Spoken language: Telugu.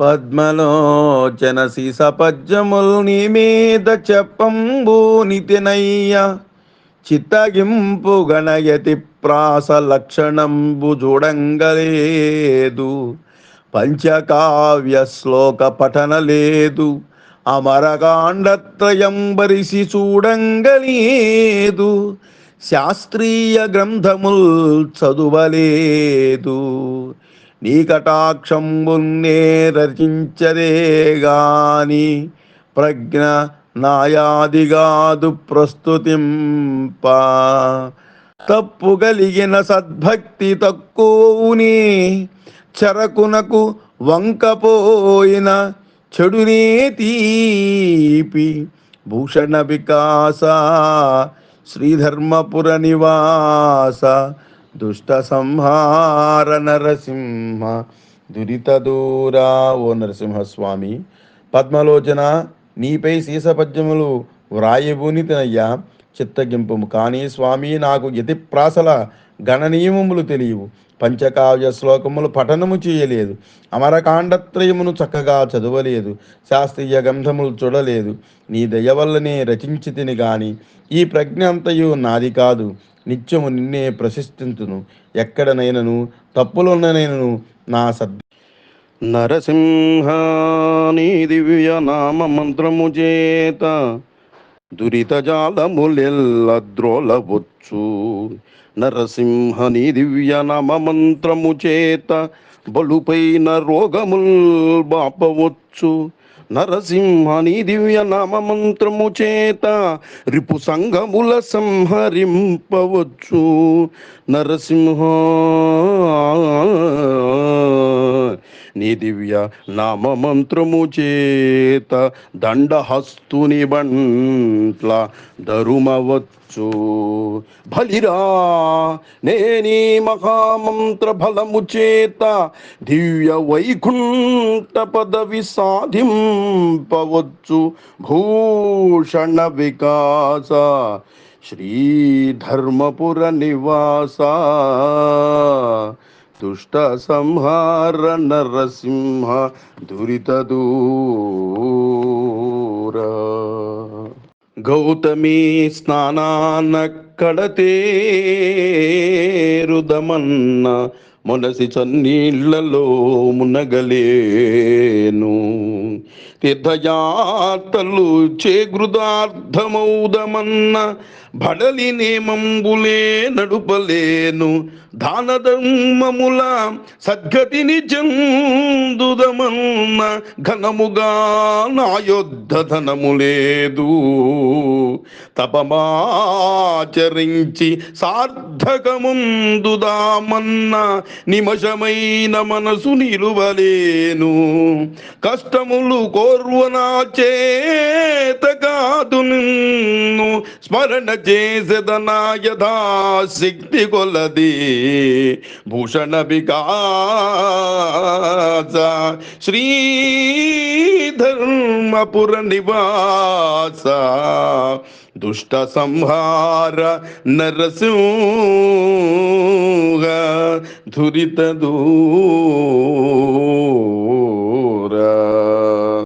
పద్మలోచన సీసపద్యముల్ నీ మీద చెప్పంబూనితినయ్య చిత్తగింపు గణయతి ప్రాస లక్షణంబు చూడంగలేదు. పంచకావ్య శ్లోక పఠన లేదు. అమరకాండత్రయం బరిసి చూడంగలేదు. శాస్త్రీయ గ్రంథముల్ చదువలేదు. నీ కటాక్షంబున్నే రచించదే గాని ప్రజ్ఞ నాయాదిగాదు ప్రస్తుతింప తప్పు కలిగిన సద్భక్తి తక్కువని చెరకునకు వంకపోయిన చెడునే తీపి భూషణ వికాస శ్రీధర్మపుర నివాస దుష్ట సంహార నరసింహ దురిత దూరా ఓ నరసింహస్వామి పద్మలోచన నీపై సీసపద్యములు వ్రాయబూనితనయ్యా చిత్తగింపు కానీ స్వామి నాకు యతిప్రాసల గణనీయములు తెలియవు. పంచకావ్య శ్లోకములు పఠనము చేయలేదు. అమరకాండత్రయమును చక్కగా చదవలేదు. శాస్త్రీయ గ్రంథములు చూడలేదు. నీ దయ వల్లనే రచించి తిని గాని ఈ ప్రజ్ఞ అంతయు నాది కాదు. నిత్యము నిన్నే ప్రశస్తింతును ఎక్కడనైనను తప్పులున్ననైనను నా సద్ నరసింహాని దివ్య నామ మంత్రము చేత దురిత జాలములెల్ల నరసింహని దివ్య నామ మంత్రము చేత బలుపైన రోగముల్ బాపవచ్చు నరసింహని దివ్య నామ మంత్రము చేత రిపు సంగముల సంహరింపవచ్చు. నరసింహ నీ దివ్య నామమంత్రము చేత దండహస్తుని బంట్ల ధరుమవచ్చు. బలిరా నేనీ మహామంత్ర బలము చేత దివ్య వైకుంఠ పదవి సాధింపవచ్చు. భూషణ వికాస శ్రీధర్మపుర నివాస. దుష్ట సంహార నరసింహ దురిత దూర. గౌతమి స్నానాన స్నానానక్కడతేరుదమన్న మొనసి చన్నీళ్ళలో మునగలేను. తీర్థయాత్రలు చేగృదార్థమౌదమన్న బడలి నేమంబులే నడుపలేను. దాన ధర్మముల సద్గతిని చందుదమన్న ఘనముగా నాయోద్ధ ధనము లేదు తపమాచరించి సార్థకముందుదామన్న నిమషమైన మనసు నిలువలేను. కష్టములు కోర్వనా చేత కాదు నిన్ను. స్మరణ చేసేదనా యథాశక్తి కొలది. భూషణ వికాస శ్రీధర్మపుర నివాస. దుష్ట సంహార నరసింహ ధురిత దూర